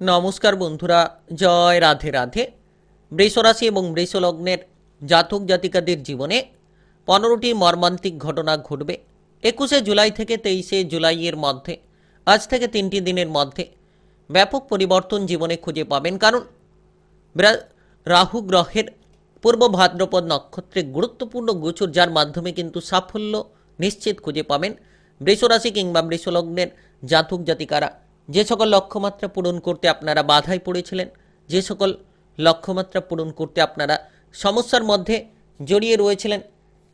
নমস্কার বন্ধুরা, জয় রাধে রাধে। বৃষরাশি এবং বৃষলগ্নের জাতক জাতিকাদের জীবনে পনেরোটি মর্মান্তিক ঘটনা ঘটবে। একুশে জুলাই থেকে তেইশে জুলাইয়ের মধ্যে, আজ থেকে তিনটি দিনের মধ্যে ব্যাপক পরিবর্তন জীবনে খুঁজে পাবেন। কারণ রাহু গ্রহের পূর্ব ভাদ্রপদ নক্ষত্রে গুরুত্বপূর্ণ গোচর, যার মাধ্যমে কিন্তু সাফল্য নিশ্চিত খুঁজে পাবেন বৃষরাশি কিংবা বৃষলগ্নের জাতক জাতিকারা। যে সকল লক্ষ্যমাত্রা পূরণ করতে আপনারা বাধায় পড়েছিলেন, যে সকল লক্ষ্যমাত্রা পূরণ করতে আপনারা সমস্যার মধ্যে জড়িয়ে রয়েছিলেন,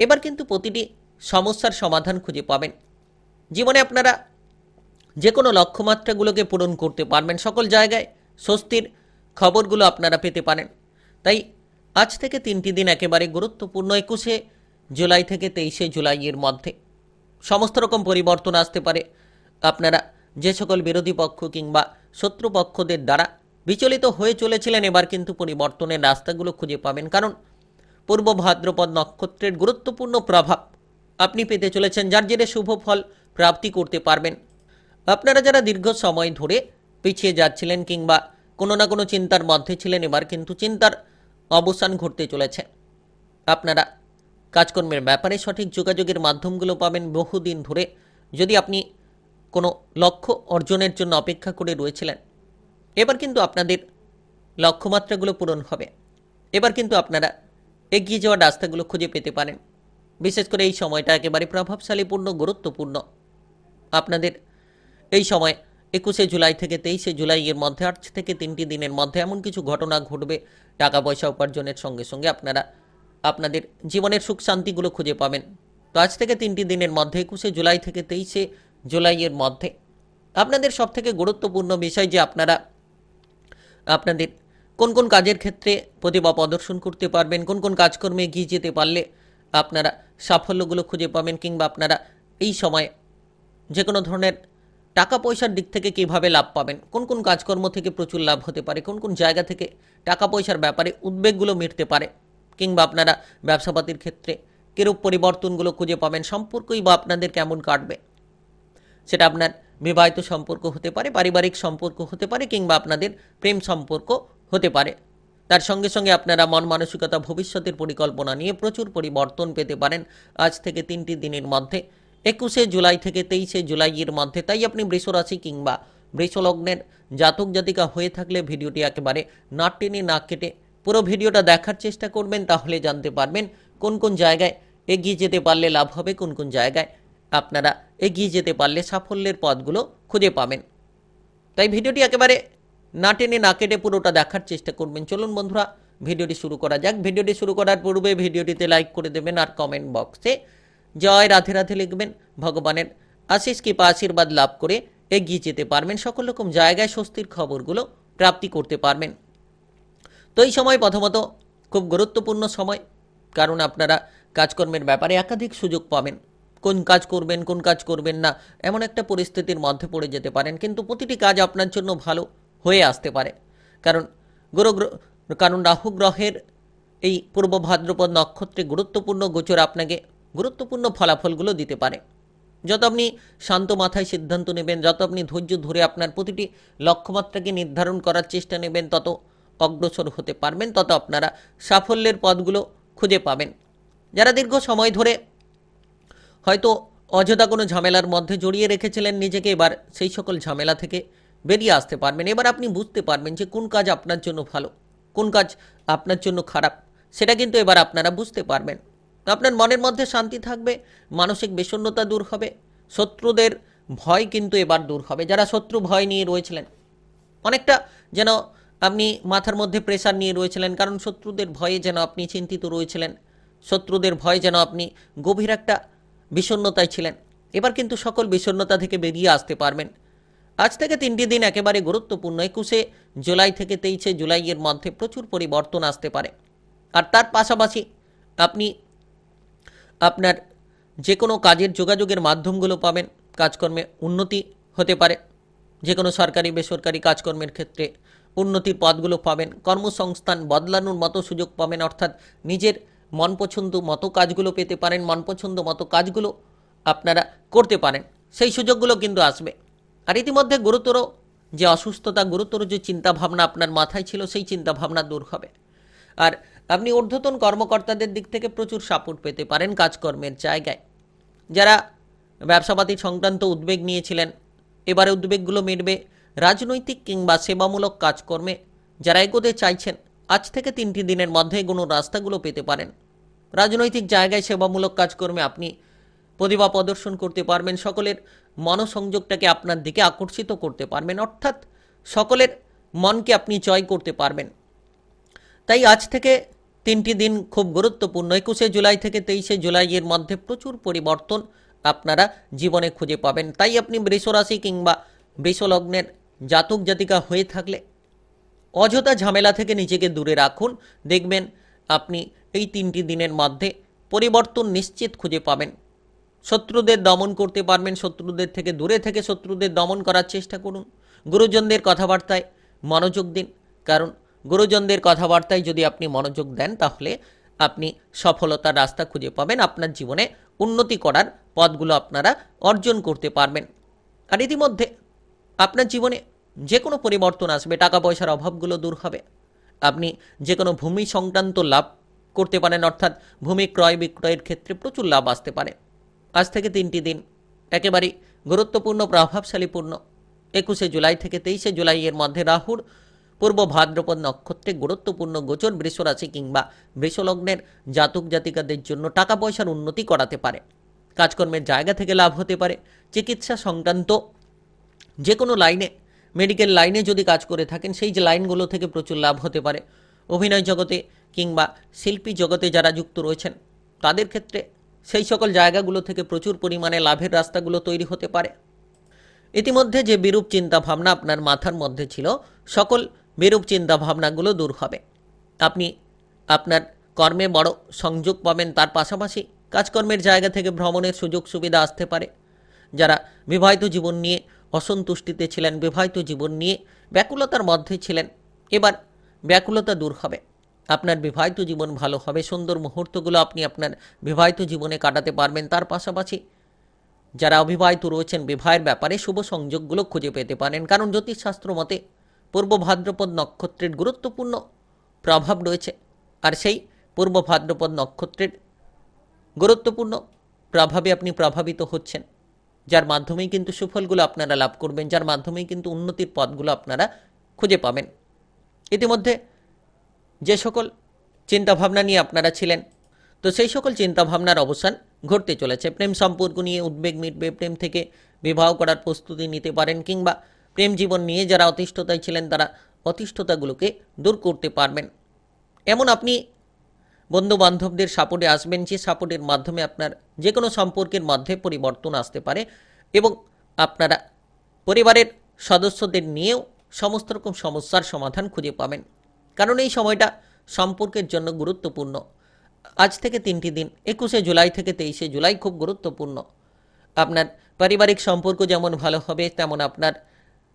এবার কিন্তু প্রতিটি সমস্যার সমাধান খুঁজে পাবেন। জীবনে আপনারা যে কোনো লক্ষ্যমাত্রাগুলোকে পূরণ করতে পারবেন, সকল জায়গায় স্বস্তির খবরগুলো আপনারা পেতে পারেন। তাই আজ থেকে তিনটি দিন একেবারে গুরুত্বপূর্ণ, একুশে জুলাই থেকে তেইশে জুলাইয়ের মধ্যে। সমস্ত রকম পরিবর্তন আসতে পারে আপনারা যে সকল বিরোধী পক্ষ কিংবা শত্রুপক্ষদের দ্বারা বিচলিত হয়ে চলেছিলেন, এবার কিন্তু পরিবর্তনের রাস্তাগুলো খুঁজে পাবেন। কারণ পূর্ব ভাদ্রপদ নক্ষত্রের গুরুত্বপূর্ণ প্রভাব আপনি পেতে চলেছেন, যার জেরে শুভ ফল প্রাপ্তি করতে পারবেন। আপনারা যারা দীর্ঘ সময় ধরে পিছিয়ে যাচ্ছিলেন কিংবা কোনো না কোনো চিন্তার মধ্যে ছিলেন, এবার কিন্তু চিন্তার অবসান ঘটতে চলেছে। আপনারা কাজকর্মের ব্যাপারে সঠিক যোগাযোগের মাধ্যমগুলো পাবেন বহুদিন ধরে। যদি আপনি কোনো লক্ষ্য অর্জনের জন্য অপেক্ষা করে রয়েছিলেন। এবার কিন্তু আপনাদের লক্ষ্যমাত্রাগুলো পূরণ হবে। এবার কিন্তু আপনারা এগিয়ে যাওয়ার রাস্তাগুলো খুঁজে পেতে পারেন। বিশেষ করে এই সময়টা একেবারে প্রভাবশালীপূর্ণ গুরুত্বপূর্ণ। আপনাদের এই সময় একুশে জুলাই থেকে তেইশে জুলাই এর মধ্যে, আট থেকে তিনটি দিনের মধ্যে এমন কিছু ঘটনা ঘটবে টাকা পয়সা উপার্জনের সঙ্গে সঙ্গে আপনারা আপনাদের জীবনের সুখ শান্তিগুলো খুঁজে পাবেন। তো আজ থেকে তিনটি দিনের মধ্যে, একুশে জুলাই থেকে তেইশে জুলাইয়ের মধ্যে। আপনাদের সবথেকে গুরুত্বপূর্ণ বিষয় যে আপনারা, আপনাদের কোন কোন কাজের ক্ষেত্রে প্রতিভা প্রদর্শন করতে পারবেন, কোন কোন কাজকর্মে এগিয়ে যেতে পারলে আপনারা সাফল্যগুলো খুঁজে পাবেন, কিংবা আপনারা এই সময়ে যে কোনো ধরনের টাকা পয়সার দিক থেকে কীভাবে লাভ পাবেন, কোন কোন কাজকর্ম থেকে প্রচুর লাভ হতে পারে, কোন কোন জায়গা থেকে টাকা পয়সার ব্যাপারে উদ্বেগগুলো মিটতে পারে, কিংবা আপনারা ব্যবসাপাতির ক্ষেত্রে কিরূপ পরিবর্তনগুলো খুঁজে পাবেন, সম্পর্কই বা আপনাদের কেমন কাটবে। সেটা আপনার বিবাহিত সম্পর্ক হতে পারে, পারিবারিক সম্পর্ক হতে পারে কিংবা আপনাদের প্রেম সম্পর্ক হতে পারে। তার সঙ্গে সঙ্গে আপনারা মন মানসিকতা ভবিষ্যতের পরিকল্পনা নিয়ে প্রচুর পরিবর্তন পেতে পারেন আজ থেকে তিনটি দিনের মধ্যে। একুশে জুলাই থেকে তেইশে জুলাইয়ের মধ্যে তাই আপনি বৃষরাশি কিংবা বৃষলগ্নের জাতক জাতিকা হয়ে থাকলে ভিডিওটি একেবারে না টেনে না কেটে পুরো ভিডিওটা দেখার চেষ্টা করবেন, তাহলে জানতে পারবেন কোন কোন জায়গায় এগিয়ে যেতে পারলে লাভ হবে, কোন কোন জায়গায় আপনারা এগিয়ে যেতে পারলে সাফল্যের পথগুলো খুঁজে পাবেন। তাই ভিডিওটি একেবারে না টেনে না কেটে পুরোটা দেখার চেষ্টা করবেন। চলুন বন্ধুরা, ভিডিওটি শুরু করা যাক। ভিডিওটি শুরু করার পূর্বে ভিডিওটিতে লাইক করে দেবেন আর কমেন্ট বক্সে জয় রাধে রাধে লিখবেন। ভগবানের আশিস কৃপা আশীর্বাদ লাভ করে এগিয়ে যেতে পারবেন। সকল রকম জায়গায় স্বস্তির খবরগুলো প্রাপ্তি করতে পারবেন। তো এই সময় প্রথমত খুব গুরুত্বপূর্ণ সময়, কারণ আপনারা কাজকর্মের ব্যাপারে একাধিক সুযোগ পাবেন। কোন কাজ করবেন, কোন কাজ করবেন না, এমন একটা পরিস্থিতির মধ্যে পড়ে যেতে পারেন। কিন্তু প্রতিটি কাজ আপনার জন্য ভালো হয়ে আসতে পারে। কারণ গুরু কারণ রাহু গ্রহের এই পূর্ব ভাদ্রপদ নক্ষত্রে গুরুত্বপূর্ণ গোচর আপনাকে গুরুত্বপূর্ণ ফলাফলগুলো দিতে পারে। যত আপনি শান্ত মাথায় সিদ্ধান্ত নেবেন, যত আপনি ধৈর্য ধরে আপনার প্রতিটি লক্ষ্যমাত্রাকে নির্ধারণ করার চেষ্টা নেবেন, তত অগ্রসর হতে পারবেন, তত আপনারা সাফল্যের পথগুলো খুঁজে পাবেন। যারা দীর্ঘ সময় ধরে হয়তো অযথা কোনো ঝামেলার মধ্যে জড়িয়ে রেখেছিলেন নিজেকে, এবার সেই সকল ঝামেলা থেকে বেরিয়ে আসতে পারবেন। এবার আপনি বুঝতে পারবেন যে কোন কাজ আপনার জন্য ভালো, কোন কাজ আপনার জন্য খারাপ, সেটা কিন্তু এবার আপনারা বুঝতে পারবেন। আপনার মনের মধ্যে শান্তি থাকবে, মানসিক বিষণ্ণতা দূর হবে, শত্রুদের ভয় কিন্তু এবার দূর হবে। যারা শত্রু ভয় নিয়ে রয়েছিলেন, অনেকটা যেন আপনি মাথার মধ্যে প্রেসার নিয়ে রয়েছিলেন, কারণ শত্রুদের ভয়ে যেন আপনি চিন্তিত রয়েছিলেন, শত্রুদের ভয়ে যেন আপনি গভীর একটা বিষণ্ণতায় ছিলেন। এবার কিন্তু সকল বিষণ্ণতা থেকে বেরিয়ে আসতে পারবেন। আজ থেকে তিনটি দিন একেবারে গুরুত্বপূর্ণ। একুশে জুলাই থেকে তেইশে জুলাইয়ের মধ্যে প্রচুর পরিবর্তন আসতে পারে। আর তার পাশাপাশি আপনি আপনার যে কোনো কাজের যোগাযোগের মাধ্যমগুলো পাবেন। কাজকর্মে উন্নতি হতে পারে। যে কোনো সরকারি, বেসরকারি কাজকর্মের ক্ষেত্রে উন্নতির পথগুলো পাবেন। কর্মসংস্থান বদলানোর মতো সুযোগ পাবেন। অর্থাৎ নিজের মন পছন্দ মতো কাজগুলো পেতে পারেন মন পছন্দ মতো কাজগুলো আপনারা করতে পারেন। সেই সুযোগগুলো কিন্তু আসবে। আর ইতিমধ্যে গুরুতর যে অসুস্থতা, গুরুতর যে চিন্তাভাবনা আপনার মাথায় ছিল, সেই চিন্তাভাবনা দূর হবে। আর আপনি ঊর্ধ্বতন কর্মকর্তাদের দিক থেকে প্রচুর সাপোর্ট পেতে পারেন কাজকর্মের জায়গায়। যারা ব্যবসাপাতি সংক্রান্ত উদ্বেগ নিয়েছিলেন, এবারে উদ্বেগগুলো মিটবে। রাজনৈতিক কিংবা সেবামূলক কাজকর্মে যারা এগোতে চাইছেন, আজ থেকে তিনটি দিনের মধ্যে এগোনো রাস্তাগুলো পেতে পারেন। রাজনৈতিক জায়গায় সেবামূলক কাজকর্মে আপনি প্রতিভা প্রদর্শন করতে পারবেন, সকলের মনসংযোগটাকে আপনার দিকে আকর্ষিত করতে পারবেন, অর্থাৎ সকলের মনকে আপনি জয় করতে পারবেন। তাই আজ থেকে তিনটি দিন খুব গুরুত্বপূর্ণ। একুশে জুলাই থেকে তেইশে জুলাইয়ের মধ্যে প্রচুর পরিবর্তন আপনারা জীবনে খুঁজে পাবেন। তাই আপনি বৃষরাশি কিংবা বৃষলগ্নের জাতক জাতিকা হয়ে থাকলে অযথা ঝামেলা থেকে নিজেকে দূরে রাখুন। দেখবেন আপনি এই তিনটি দিনের মধ্যে পরিবর্তন নিশ্চিত খুঁজে পাবেন। শত্রুদের দমন করতে পারবেন, শত্রুদের থেকে দূরে থেকে শত্রুদের দমন করার চেষ্টা করুন। গুরুজনদের কথাবার্তায় মনোযোগ দিন, কারণ গুরুজনদের কথাবার্তায় যদি আপনি মনোযোগ দেন, তাহলে আপনি সফলতার রাস্তা খুঁজে পাবেন, আপনার জীবনে উন্নতি করার পথগুলো আপনারা অর্জন করতে পারবেন। আর ইতিমধ্যে আপনার জীবনে যে কোনো পরিবর্তন আসবে, টাকা পয়সার অভাবগুলো দূর হবে। আপনি যে কোনো ভূমি সংক্রান্ত লাভ করতে পারেন, অর্থাৎ ভূমি ক্রয় বিক্রয়ের ক্ষেত্রে প্রচুর লাভ আসতে পারে। আজ থেকে তিনটি দিন একেবারে গুরুত্বপূর্ণ, প্রভাবশালীপূর্ণ। একুশে জুলাই থেকে তেইশে জুলাই এর মধ্যে রাহুর পূর্ব ভাদ্রপদ নক্ষত্রে গুরুত্বপূর্ণ গোচর বৃষরাশি কিংবা বৃষলগ্নের জাতক জাতিকাদের জন্য টাকা পয়সার উন্নতি করাতে পারে। কাজকর্মের জায়গা থেকে লাভ হতে পারে, চিকিৎসা সংক্রান্ত যে কোনো লাইনে, মেডিকেল লাইনে যদি কাজ করে থাকেন, সেই যে লাইনগুলো থেকে প্রচুর লাভ হতে পারে। অভিনয় জগতে কিংবা শিল্পী জগতে যারা যুক্ত রয়েছেন, তাদের ক্ষেত্রে সেই সকল জায়গাগুলো থেকে প্রচুর পরিমাণে লাভের রাস্তাগুলো তৈরি হতে পারে। ইতিমধ্যে যে বিরূপ চিন্তা ভাবনা আপনার মাথার মধ্যে ছিল, সকল বিরূপ চিন্তা ভাবনাগুলো দূর হবে। আপনি আপনার কর্মে বড় সংযোগ পাবেন, তার পাশাপাশি কাজকর্মের জায়গা থেকে ভ্রমণের সুযোগ সুবিধা আসতে পারে। যারা বিবাহিত জীবন নিয়ে অসন্তুষ্টিতে ছিলেন, বিবাহিত জীবন নিয়ে ব্যাকুলতার মধ্যে ছিলেন, এবার ব্যাকুলতা দূর হবে। আপনার বিবাহিত জীবন ভালো হবে, সুন্দর মুহূর্তগুলো আপনি আপনার বিবাহিত জীবনে কাটাতে পারবেন। তার পাশাপাশি যারা অবিবাহিত রয়েছেন, বিবাহের ব্যাপারে শুভ সংযোগগুলো খুঁজে পেতে পারেন। কারণ জ্যোতিষশাস্ত্র মতে পূর্ব ভাদ্রপদ নক্ষত্রের গুরুত্বপূর্ণ প্রভাব রয়েছে। আর সেই পূর্ব ভাদ্রপদ নক্ষত্রের গুরুত্বপূর্ণ প্রভাবে আপনি প্রভাবিত হচ্ছেন। যার মাধ্যমেই কিন্তু সুফলগুলো আপনারা লাভ করবেন, যার মাধ্যমেই কিন্তু উন্নতির পথগুলো আপনারা খুঁজে পাবেন। ইতিমধ্যে যে সকল চিন্তাভাবনা নিয়ে আপনারা ছিলেন, তো সেই সকল চিন্তাভাবনার অবসান ঘটতে চলেছে। প্রেম সম্পর্ক নিয়ে উদ্বেগ মিটবে প্রেম থেকে বিবাহ করার প্রস্তুতি নিতে পারেন কিংবা প্রেম জীবন নিয়ে যারা অতিষ্ঠতায় ছিলেন, তারা অতিষ্ঠতাগুলোকে দূর করতে পারবেন। এমন আপনি বন্ধু বান্ধবদের সাপোর্টে আসবেন, যে সাপোর্টের মাধ্যমে আপনার যে কোনো সম্পর্কের মধ্যে পরিবর্তন আসতে পারে এবং আপনারা পরিবারের সদস্যদের নিয়েও সমস্ত রকম সমস্যার সমাধান খুঁজে পাবেন। কারণ এই সময়টা সম্পর্কের জন্য গুরুত্বপূর্ণ। আজ থেকে তিনটি দিন, একুশে জুলাই থেকে তেইশে জুলাই খুব গুরুত্বপূর্ণ। আপনার পারিবারিক সম্পর্ক যেমন ভালো হবে, তেমন আপনার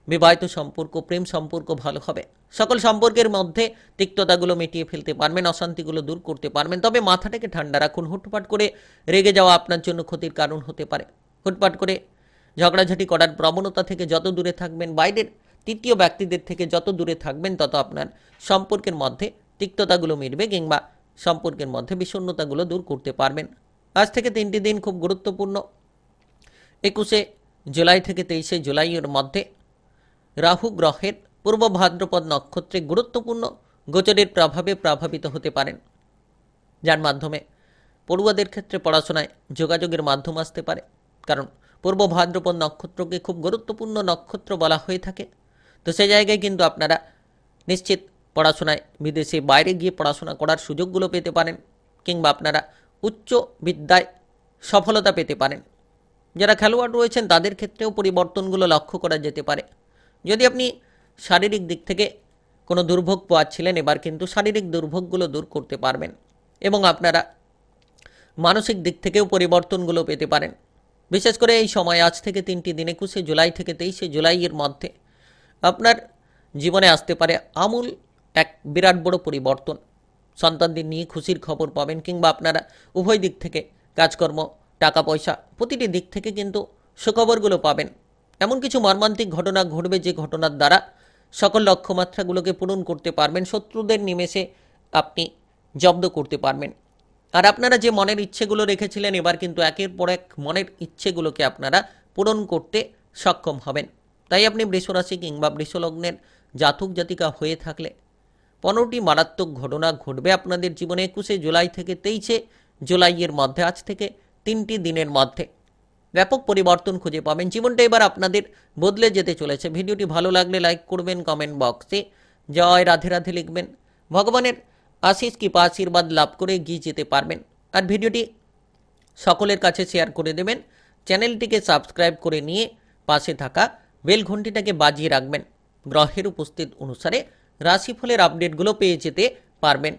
বিবাহিত সম্পর্ক, প্রেম সম্পর্ক ভালো হবে। সকল সম্পর্কের মধ্যে তিক্ততাগুলো মিটিয়ে ফেলতে পারবেন, অশান্তিগুলো দূর করতে পারবেন। তবে মাথাটাকে ঠান্ডা রাখুন, হুটপাট করে রেগে যাওয়া আপনার জন্য ক্ষতির কারণ হতে পারে। হুটপাট করে ঝগড়াঝাটি করার প্রবণতা থেকে যত দূরে থাকবেন, বাইরের তৃতীয় ব্যক্তিদের থেকে যত দূরে থাকবেন, তত আপনার সম্পর্কের মধ্যে তিক্ততাগুলো মিটবে কিংবা সম্পর্কের মধ্যে বিষণ্ণতাগুলো দূর করতে পারবেন। আজ থেকে তিনটি দিন খুব গুরুত্বপূর্ণ। একুশে জুলাই থেকে তেইশে জুলাইয়ের মধ্যে রাহু গ্রহের পূর্ব ভাদ্রপদ নক্ষত্রে গুরুত্বপূর্ণ গোচরের প্রভাবে প্রভাবিত হতে পারেন। যার মাধ্যমে পড়ুয়াদের ক্ষেত্রে পড়াশোনায় যোগাযোগের মাধ্যম আসতে পারে। কারণ পূর্ব ভাদ্রপদ নক্ষত্রকে খুব গুরুত্বপূর্ণ নক্ষত্র বলা হয়ে থাকে। তো সেই জায়গায় কিন্তু আপনারা নিশ্চিত পড়াশোনায় বিদেশে বাইরে গিয়ে পড়াশোনা করার সুযোগগুলো পেতে পারেন কিংবা আপনারা উচ্চ বিদ্যায় সফলতা পেতে পারেন। যারা খেলোয়াড় রয়েছেন, তাদের ক্ষেত্রেও পরিবর্তনগুলো লক্ষ্য করা যেতে পারে। যদি আপনি শারীরিক দিক থেকে কোনো দুর্ভোগ পাচ্ছিলেন, এবার কিন্তু শারীরিক দুর্ভোগগুলো দূর করতে পারবেন এবং আপনারা মানসিক দিক থেকেও পরিবর্তনগুলো পেতে পারেন। বিশেষ করে এই সময় আজ থেকে তিনটি দিন, একুশে জুলাই থেকে তেইশে জুলাইয়ের মধ্যে আপনার জীবনে আসতে পারে আমূল এক বিরাট বড় পরিবর্তন। সন্তানদের নিয়ে খুশির খবর পাবেন কিংবা আপনারা উভয় দিক থেকে কাজকর্ম টাকা পয়সা প্রতিটি দিক থেকে কিন্তু সুখবরগুলো পাবেন। এমন কিছু মর্মান্তিক ঘটনা ঘটবে যে ঘটনার দ্বারা সকল লক্ষ্যমাত্রাগুলোকে পূরণ করতে পারবেন, শত্রুদের নিমেষে আপনি জব্দ করতে পারবেন। আর আপনারা যে মনের ইচ্ছেগুলো রেখেছিলেন, এবার কিন্তু একের পর এক মনের ইচ্ছেগুলোকে আপনারা পূরণ করতে সক্ষম হবেন। তাই আপনি বৃষরাশি কিংবা বৃষলগ্নের জাতক জাতিকা হয়ে থাকলে পনেরোটি মারাত্মক ঘটনা ঘটবে আপনাদের জীবনে একুশে জুলাই থেকে তেইশে জুলাইয়ের মধ্যে, আজ থেকে তিনটি দিনের মধ্যে। ব্যাপক পরিবর্তন খুঁজে পাবেন। জীবনটা এবার আপনাদের বদলে যেতে চলেছে। ভিডিওটি ভালো লাগলে লাইক করবেন, কমেন্ট বক্সে জয় রাধে রাধে লিখবেন। ভগবানের আশিস কৃপা, আশীর্বাদ লাভ করে এগিয়ে যেতে পারবেন। আর ভিডিওটি সকলের কাছে শেয়ার করে দেবেন। চ্যানেলটিকে সাবস্ক্রাইব করে নিয়ে পাশে থাকা বেল ঘন্টিটাকে বাজিয়ে রাখবেন। গ্রহের উপস্থিত অনুসারে রাশিফলের আপডেটগুলো পেয়ে যেতে পারবেন।